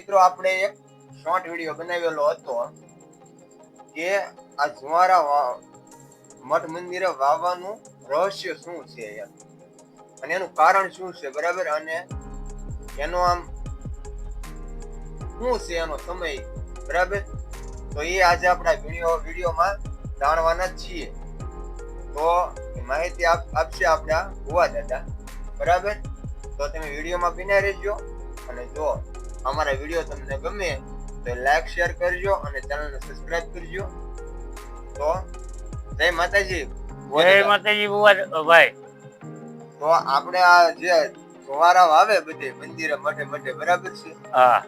મિત્રો, આપણે એક શોર્ટ વીડિયો બનાવેલો હતો કે આ જુવારા મઠ મંદિરે વાવવાનું રહસ્ય શું છે અને એનું કારણ શું છે, બરાબર? અને એનો આમ શું છે એનો સમય, બરાબર? તો એ આજે આપણા વીડિયો વિડીયોમાં જાણવાના છીએ. તો માહિતી આપ- આપશે આપણા ભુવા દાદા, બરાબર? તો તમે વિડીયોમાં બિના રહેજો અને જો અમારા વીડિયો તમને ગમે તો લાઈક શેર કરજો અને ચેનલને સબસ્ક્રાઇબ કરજો. તો જય માતાજી. જય માતાજી બુવા ભાઈ. તો આપણે આ જે ફુવારા વાવે બધે મંદિરે મઠે મઠે બરાબર છે? હા.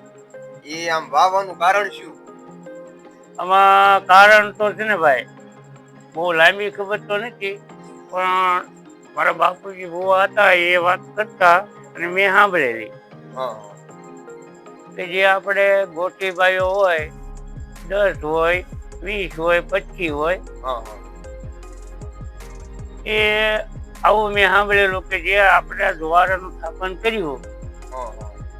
એ આમ વાવવાનું કારણ શું? આમાં કારણ તો છે ને ભાઈ બહુ લાંબી ખબર તો નથી પણ મારા બાપુજી બુવા હતા એ વાત કરતા અને મેં સાંભળેલી. હા. કે જે આપણે ગોટીભાઈઓ હોય દસ હોય વીસ હોય પચીસ હોય એ આવું મેં સાંભળેલું કે જે આપણે જુવારાનું સ્થાપન કર્યું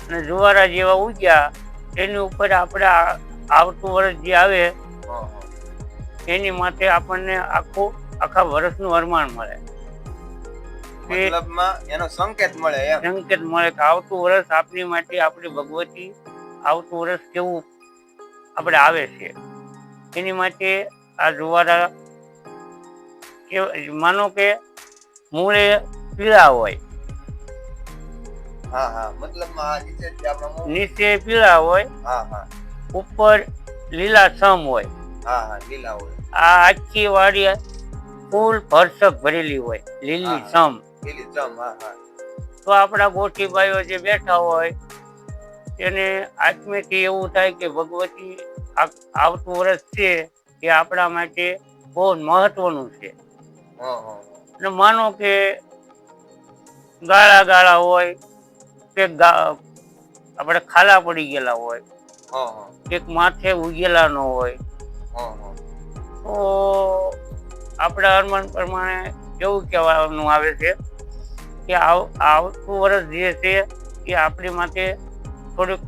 અને જુવારા જેવા ઉગ્યા એની ઉપર આપણે આવતું વર્ષ જે આવે એની માટે આપણને આખું આખા વર્ષનું વરમાણ મળે. મતલબમાં એનો સંકેત મળે એમ. સંકેત મળે કે આવતું વર્ષ આપની માટે આપણી ભગવતી આવતું વર્ષ કેવું આપણે આવે છે. એની માટે આ જુવારા માનો કે મૂળે પીળા હોય. હા હા મતલબમાં નીચે પીળા હોય હા હા. ઉપર લીલાછમ હોય. હા હા લીલા હોય. આ આખી વાડી ફૂલ ભરસક ભરેલી હોય લીલી હા. તો આપણા ગોઠીભાઈઓ જે બેઠા હોય એને આત્મિક એવું થાય કે ભગવતી આવતું વર્ષ છે એ આપણા માટે બહુ મહત્વનું છે. અને માનો કે ગાળા ગાળા હોય કે આપણે ખાલા પડી ગયેલા હોય એક માથે ઉગેલા ન હોય તો આપણા અરમાન પ્રમાણે એવું કહેવાનું આવે છે કે આવતું વર્ષ જે છે એ આપણી માટે થોડુંક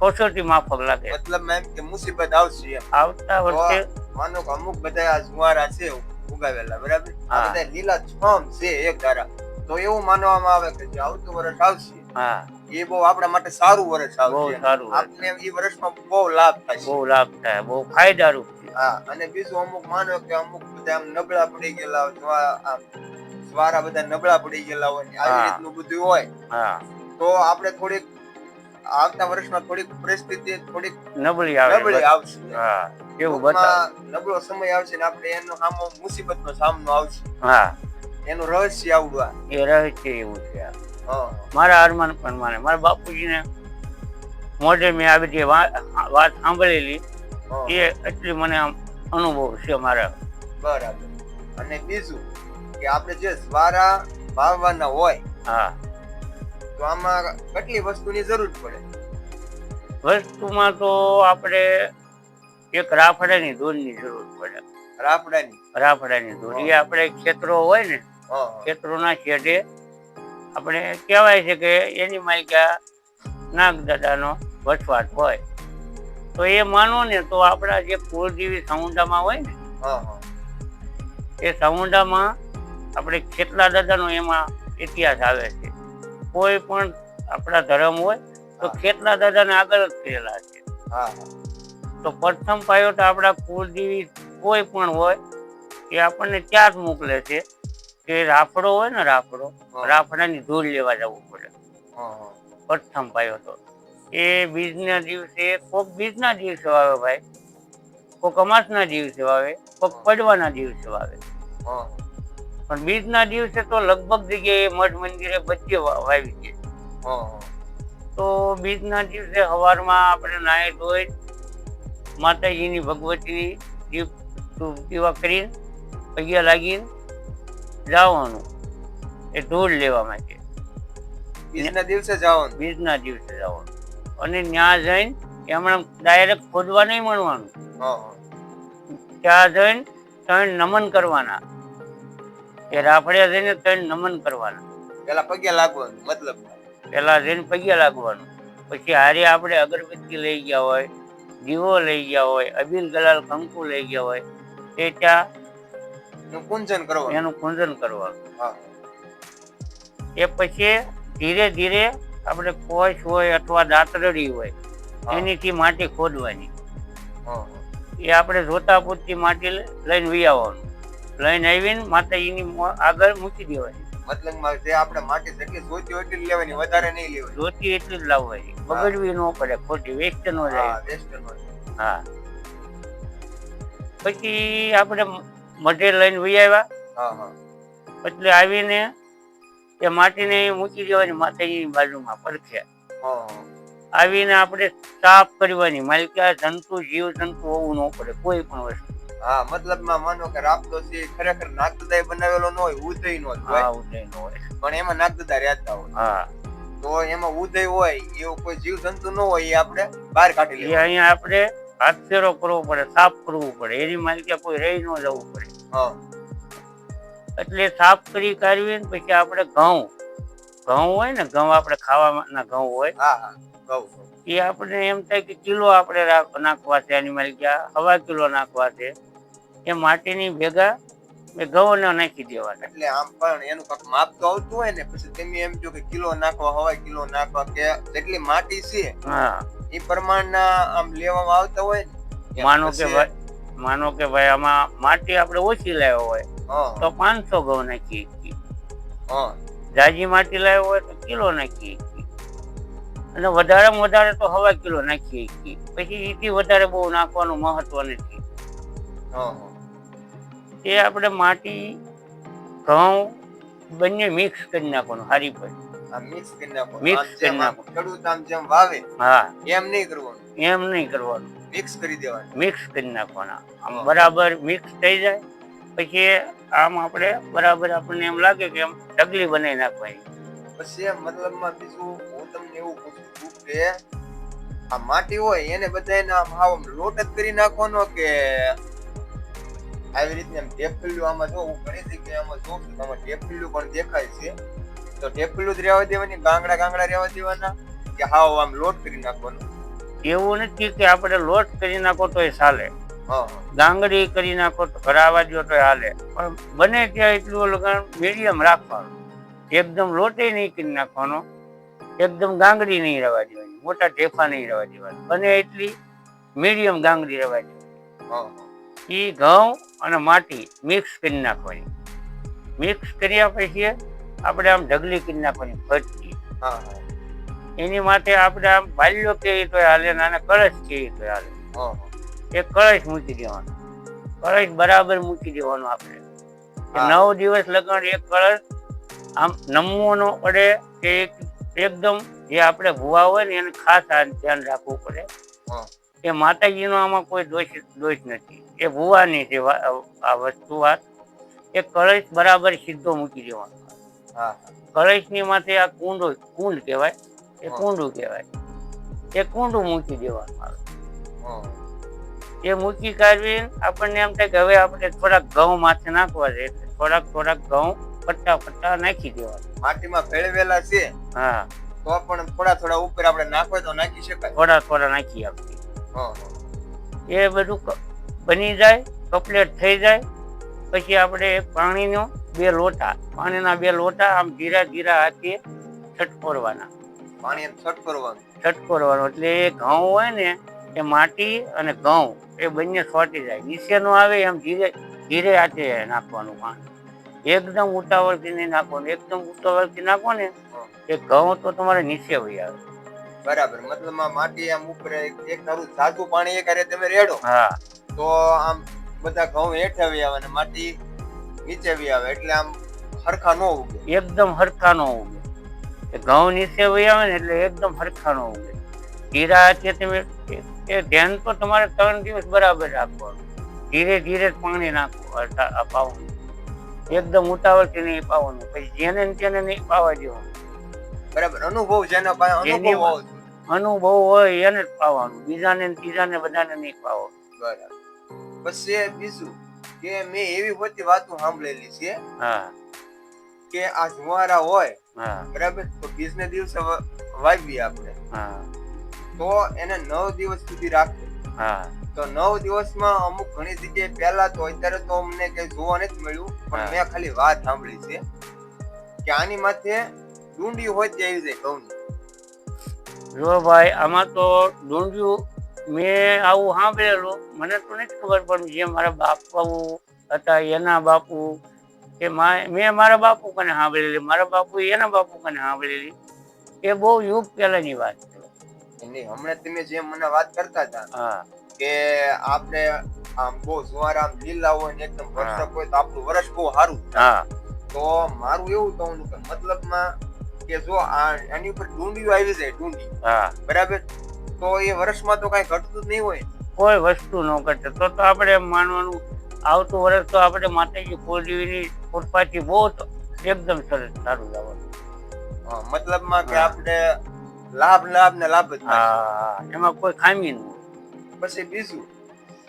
કસોટી માફક લાગે. મતલબ મેમ કે મુસીબત આવશે આવતા વર્ષે માનો કે અમુક બધા આ જુવારા છે ઉગાવેલા બરાબર? આ. બધા લીલા છમ છે એક ધારા. તો એવું માનવામાં આવે કે જે આવતું વર્ષ આવશે હા. એ બહુ આપણા માટે સારું વર્ષ આવશે. સારું આપને એ વર્ષમાં બહુ લાભ થાય બહુ લાભ થાય બહુ ફાયદારૂપ હા અને બીજું અમુક માનો કે અમુક બધા આમ નબળા પડી ગયેલા આમ જુવારા બધા નબળા પડી ગયેલા હોય આવી રીતનું બધું હોય તો આપણે થોડીક આવતા વર્ષમાં થોડીક પરિસ્થિતિ થોડીક નબળી આવે નબળી આવશે. હા એવું બતા નબળો સમય આવશે ને આપણે એનો સામો મુસીબતનો સામનો આવશે. હા. એનું રહસ્ય આવડું આ. એ રહસ્ય એવું છે મારા અરમાન પણ માને. મારા બાપુજીને મોઢે મેં આવી જે વાત વાત સાંભળેલી. એ એટલી મને આમ અનુભવ છે મારા. બરાબર. અને બીજું કે આપણે જે સ્વારા વાવવાના હોય હા. તો આમાં કેટલી વસ્તુની જરૂર પડે? વસ્તુમાં તો આપણે એક રાફડાની દૂધની જરૂર પડે. રાફડાની? રાફડાની દોરી. એ આપણે ખેતરો હોય ને. ખેતરોના છેડે આપણે કહેવાય છે કે એની માલિકા નાગ દાદાનો વસવાટ હોય. તો એ માનો ને તો આપણા જે કુળદેવી સાઉન્ડામાં હોય ને એ સાઉન્ડામાં આપણે ખેતલા દાદાનો એમાં ઇતિહાસ આવે છે? કોઈ પણ આપણા ધર્મ હોય તો કેટલા દાદાને આગળ જ થયેલા છે? તો પ્રથમ પાયો તો આપણા કુળદેવી કોઈ પણ હોય એ આપણને ત્યાં જ મોકલે છે કે રાફડો હોય ને રાફડો રાફડાની ધૂળ લેવા જવું પડે. પ્રથમ પાયો તો. એ બીજના દિવસે કોક બીજના દિવસે વાવે ભાઈ કોક અમાસના દિવસે વાવે કોક પડવાના દિવસે વાવે. પણ બીજના દિવસે તો લગભગ જગ્યાએ મઠ મંદિરે બધે વાવી છે. તો બીજના દિવસે સવારમાં આપણે નાહી ધોઈ માતાજીની ભગવતીની દીપ દીવા કરીને પગ્યા લાગીને જવાનું. એ ધૂળ લેવા માટે. બીજના દિવસે જવાનું? બીજના દિવસે જવાનું. અને ત્યાં જઈને એમણે ડાયરેક્ટ ખોદવા નહીં મળવાનું. ત્યાં જઈને ત્રણ નમન કરવાના. એ રાફડે જઈને ત્રણ નમન કરવાના. પેલા પગે લાગવાનું મતલબ? પેલા જઈને પગે લાગવાનું. પછી હારે આપણે અગરબત્તી લઈ ગયા હોય દીવો લઈ ગયા હોય અબીલ ગલાલ કંકુ લઈ ગયા હોય તે ત્યાં પૂંજન કરવાનું. એનું કુંજન કરવાનું. એ પછી ધીરે ધીરે આપણે કોશ હોય અથવા દાંતરડી હોય એનીથી માટી ખોદવાની. એ આપણે જોતા પૂરતી માટી લઈને વી આવવાનું. લઈને આવીને માતાજીની આગળ મૂકી દેવાની. મતલબમાં જે આપણે માટી જેટલી જોઈતી હોય એટલી લેવાની વધારે નહીં લેવાની. જોતી એટલી જ લાવવાની. બગડવી ન પડે ખોટી વેસ્ટ ન જાય. હા. પછી આપણે મઢે લઈને વી આવ્યા. એટલે આવીને એ માટીને મૂકી દેવાની માતાજીની બાજુમાં પડખે. આવીને આપણે સાફ કરવાની. માલિકા જંતુ જીવ જંતુ હોવું ન પડે કોઈ પણ વસ્તુ. હા મતલબમાં માનો કે રાપતો છે ખરેખર નાગદાદાએ બનાવેલો ન હોય ઉદય નો જ હોય. ઉદય નો હોય. પણ એમાં નાગદાદા રહેતા હોય. હા. તો એમાં ઉદય હોય એવો કોઈ જીવ જંતુ ન હોય એ આપણે બહાર કાઢી લઈએ અહીંયા આપણે હાથ ફેરો કરવો પડે સાફ કરવું પડે. એની માલિકે કોઈ રહી ન જવું પડે. હા. એટલે સાફ કરી કાઢવીને પછી આપણે ઘઉં. ઘઉં હોય ને ઘઉં આપણે ખાવાના ઘઉં હોય હા હા. એ આપણે એમ થાય કે કિલો આપણે નાખવા છે એની માલિકે હવા કિલો નાખવા છે. એ માટીની ભેગા એ નાખી દેવાના એટલે આમ પણ એનું કાંઈક માપ તો આવતું હોય ને પછી તમે એમ જો કે કિલો નાખવા હોય કિલો નાખવા કે જેટલી માટી છે હા એ પ્રમાણના આમ લેવામાં આવતા હોય ને માનો કે ભાઈ માનો કે ભાઈ આમાં માટી આપણે ઓછી લાવ્યો હોય તો પાંચસો ઘઉં નાખીએ છીએ. જાજી માટી લાવ્યો હોય તો કિલો નાખીએ છીએ. અને વધારેમાં વધારે તો હવા કિલો નાખીએ છીએ. પછી એથી વધારે બહુ નાખવાનું મહત્વ નથી હા તે આપણે માટી ઘઉં બંને મિક્સ કરી નાખવાનું હારી પર. આ મિક્સ કરી નાખો Mix કરી જેમ નાખો. ખેડૂત આમ જેમ વાવે હા. એમ નહીં કરવાનું. એમ નહીં કરવાનું. મિક્સ કરી દેવાનું. મિક્સ કરી નાખવાના. આમ બરાબર મિક્સ થઈ જાય પછી આમ આપણે બરાબર આપણને એમ લાગે કે એમ ઢગલી બનાવી નાખવાની. પછી એમ મતલબમાં બીજું હું તમને એવું પૂછું છું કે આ માટી હોય એને બધાને આમ આમ લોટ જ કરી નાખવાનો કે આવી રીતે આમ ટેપલું આમાં જો હું ઘણી જગ્યાએ આમાં જોઉં છું તો આમાં પણ દેખાય છે. તો ટેપલું જ રહેવા દેવાની ગાંગડા ગાંગડા રહેવા દેવાના કે હાવ આમ લોટ કરી નાખવાનો? એવું નથી કે આપણે લોટ કરી નાખો તો એ ચાલે ગાંગડી કરી નાખો તો ભરાવા દો તો હાલે. પણ બને ત્યાં એટલું લગાણ મીડિયમ રાખવાનું. એકદમ લોટે નહીં કરી નાખવાનો. એકદમ ગાંગડી નહીં રહેવા દેવાની. મોટા ઢેફા નહીં રહેવા દેવાની. બને એટલી મીડિયમ ગાંગડી રહેવા દેવાની. એ ઘઉં અને માટી મિક્સ કરી નાખવાની. મિક્સ કર્યા પછી આપણે આમ ઢગલી કરી નાખવાની ફરતી. એની માટે આપણે આમ બાલ્યો કેવી તો હાલે અને કળશ કેવી તો હાલે. હા કળશ મૂકી દેવાનો. કળશ બરાબર મૂકી દેવાનો આપણે. નવ દિવસ લગન એક કળશ આમ નમવો ન પડે કે એકદમ જે આપણે ભૂવા હોય ને એને ખાસ ધ્યાન રાખવું પડે. એ માતાજીનો આમાં કોઈ દોષ દોષ નથી. એ ભૂવાની છે આ વસ્તુ વાત. એ કળશ બરાબર સીધો મૂકી દેવાનો. હા. કળશની માથે આ કુંડો કુંડ કહેવાય. એ કુંડું કહેવાય. એ કુંડું મૂકી દેવાનું આવે એ મૂકી કાઢવી આપણને એમ થાય કે હવે આપણે થોડાક ઘઉં માથે નાખવા છે. થોડાક થોડાક ઘઉં પટ્ટા પટ્ટા નાખી દેવાનું. માટીમાં ભેળવેલા છે. હા. તો પણ થોડા થોડા ઉપર આપણે નાખવા તો નાખી શકાય. થોડા થોડા નાખી આપીએ. હા એ બધું બની જાય કપલેટ થઈ જાય. પછી આપણે પાણીનો બે લોટા પાણીના બે લોટા આમ ધીરા ધીરા હાથે છટકોરવાના. પાણી છટકોરવાનું? છટકોરવાનું એટલે એ ઘઉં હોય ને એ માટી અને ઘઉં એ બંને છોટી જાય. નીચેનું આવે એમ ધીરે ધીરે હાથે નાખવાનું પાણી. એકદમ ઉતાવળથી નહીં નાખવાનું. એકદમ ઉતાવળથી નાખો ને એ ઘઉં તો તમારે નીચે વહી આવે. બરાબર. મતલબ માટી આમ ઉપર એક ધારું સાદું પાણી એક હારે તમે રેડો. હા. તો આમ બધા ઘઉં હેઠે આવી આવે અને માટી નીચે આવી આવે. એટલે આમ હરખા ન ઉગે. એકદમ હરખા નો ઉગે. એ ઘઉં નીચે આવી આવે ને એટલે એકદમ હરખા નો ઉગે. ધીરા છે તમે એ- ધ્યાન તો તમારે ત્રણ દિવસ બરાબર રાખવાનું. ધીરે ધીરે પાણી નાખવું પાવાનું. એકદમ ઉતાવળથી નહીં પાવાનું. પછી જેને તેને નહીં પાવા દેવાનું. બરાબર. અનુભવ જેના પાસે અનુભવ હોવો જોઈએ. અનુભવ હોય એને જ પાવાનું. બીજાને ત્રીજાને બધાને નહીં પાવો બરાબર. પછી બીજું કે મેં એવી બધી વાતો સાંભળેલી છે હા. કે આ જુવારા હોય બરાબર? તો બીજને દિવસે વાવીએ આપણે. હા. તો એને નવ દિવસ સુધી રાખે. તો નવ દિવસમાં અમુક ઘણી જગ્યાએ પહેલા તો અત્યારે તો અમને કઈ જોવા નથી મળ્યું પણ મેં ખાલી વાત સાંભળી છે કે આની માથે ડુંડી હોય ત્યાં આવી જાય ઘઉંની જો ભાઈ આમાં તો ડુંડિયું મેં આવું સાંભળેલું. મને તો નથી ખબર પણ જે મારા બાપુ હતા એના બાપુ કે મેં મારા બાપુ કને સાંભળેલી? મારા બાપુ એના બાપુ કને સાંભળેલી? એ બહુ યુગ પહેલાની વાત છે. હમણાં તમે જે મને વાત કરતા હતા કે આપણે આમ બહુ જુવાર આમ લીલા હોય ને એકદમ વર્ષક હોય તો આપણું વર્ષ બહુ સારું. હા. તો મારું એવું કહું કે મતલબમાં કે જો આ આની ઉપર ડુંડીઓ આવી જાય ડુંડી. હા. બરાબર? તો એ વર્ષમાં તો કઈ ઘટતું જ નહીં હોય. કોઈ વસ્તુ ન ઘટે. તો તો આપણે માનવાનું આવતું વર્ષ તો આપણે માતાજી કુળદેવીની કૃપાથી બહુ એકદમ સરસ સારું જવાનું મતલબમાં કે આપણે લાભ લાભ ને લાભ જ હા. એમાં કોઈ ખામી ન હોય. પછી બીજું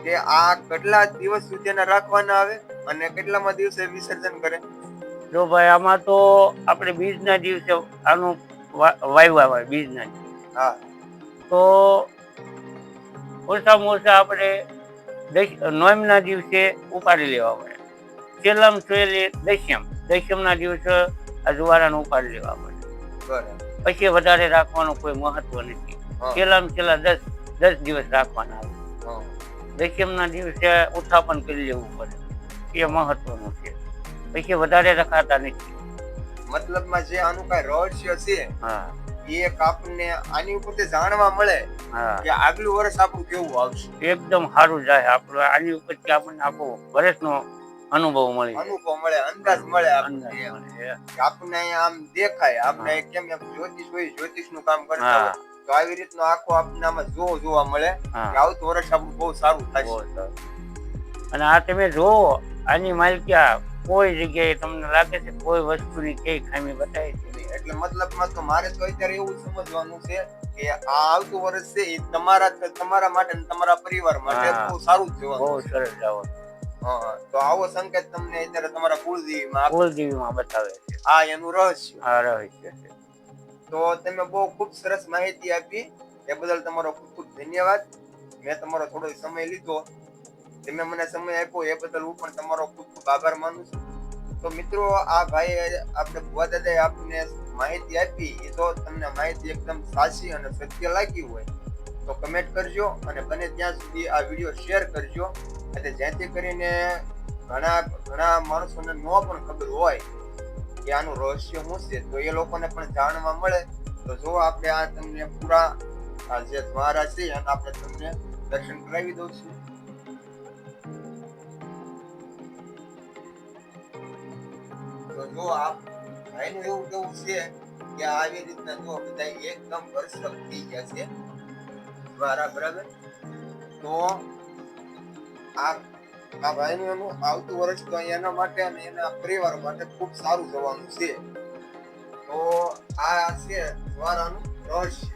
કે આ કેટલા દિવસ સુધી એને રાખવાના આવે અને કેટલામાં દિવસે વિસર્જન કરે? જો ભાઈ આમાં તો આપણે બીજના દિવસે આનું વાયવા હોય બીજના દિવસે. હા. તો ઓછામાં ઓછા આપણે નોમના દિવસે ઉપાડી લેવા પડે. છેલ્લામ છેલ્લી દશ્યમ દશ્યમના દિવસે આ જુવારાને ઉપાડી લેવા પડે. પછી વધારે રાખવાનું કોઈ મહત્વ નથી. છેલ્લામ છેલ્લા દસ દસ દિવસ રાખવાના આવે હા. ના દિવસે ઉત્થાપન કરી લેવું પડે. એ મહત્વનું છે. પછી વધારે રખાતા નથી. મતલબમાં જે આનું કઈ રહસ્ય છે હા. એ આપણને આની ઉપર જાણવા મળે કે આગલું વર્ષ આપણું કેવું આવશે. એકદમ સારું જાય આપણું આની ઉપર આપણને આખો વર્ષનો અનુભવ મળી. અનુભવ મળે અંદાજ મળે આપણને. આપણને આમ દેખાય આપણે કેમ એમ જ્યોતિષ હોય જ્યોતિષનું કામ કરતા તો આવી રીતનો આખો આપણને આમાં જો જોવા મળે કે આવતું વર્ષ આપણું બહુ સારું થાય અને આ તમે જો આની માલિક્યા કોઈ જગ્યાએ તમને લાગે છે કોઈ વસ્તુની કઈ ખામી બતાવી છે? એટલે મતલબમાં તો મારે તો અત્યારે એવું સમજવાનું છે કે આ આવતું વર્ષ છે એ તમારા તમારા માટે અને તમારા પરિવાર માટે બહુ સારું જ બહુ જોવાનું છે. સરસ જાવ તો આવો સંકેત તમને અત્યારે તમારા કુળદેવીમાં કુળદેવીમાં બતાવે છે. આ એનું રહસ્ય. આ રહસ્ય છે. તો તમે બહુ ખૂબ સરસ માહિતી આપી. એ બદલ તમારો ખૂબ ખૂબ ધન્યવાદ. મેં તમારો થોડો સમય લીધો. તમે મને સમય આપ્યો, એ બદલ હું પણ તમારો ખૂબ ખૂબ આભાર માનું છું. તો મિત્રો, આ ભાઈ આપણે ભુવા દાદાએ આપને માહિતી આપી, એ તો તમને માહિતી એકદમ સાચી અને સત્ય લાગી હોય. તો કમેન્ટ કરજો અને બને ત્યાં સુધી આ વીડિયો શેર કરજો. અને જેથી કરીને ઘણા ઘણા માણસોને ન પણ ખબર હોય કે આનું રહસ્ય શું છે. તો એ લોકોને પણ જાણવા મળે. તો જો આપણે આ તમને પૂરા જે દ્વારા છે, એને આપણે તમને દર્શન કરાવી દઉં છું. જો આપ ભાઈનું એવું કેવું છે કે આવી રીતના જો બધા એકદમ વર્ષક થઈ ગયા છે, દ્વારા બરાબર? તો આ આ ભાઈનું એનું આવતું વર્ષ તો એના માટે અને એના પરિવાર માટે ખૂબ સારું જવાનું છે. તો આ છે દ્વારાનું રહસ્ય.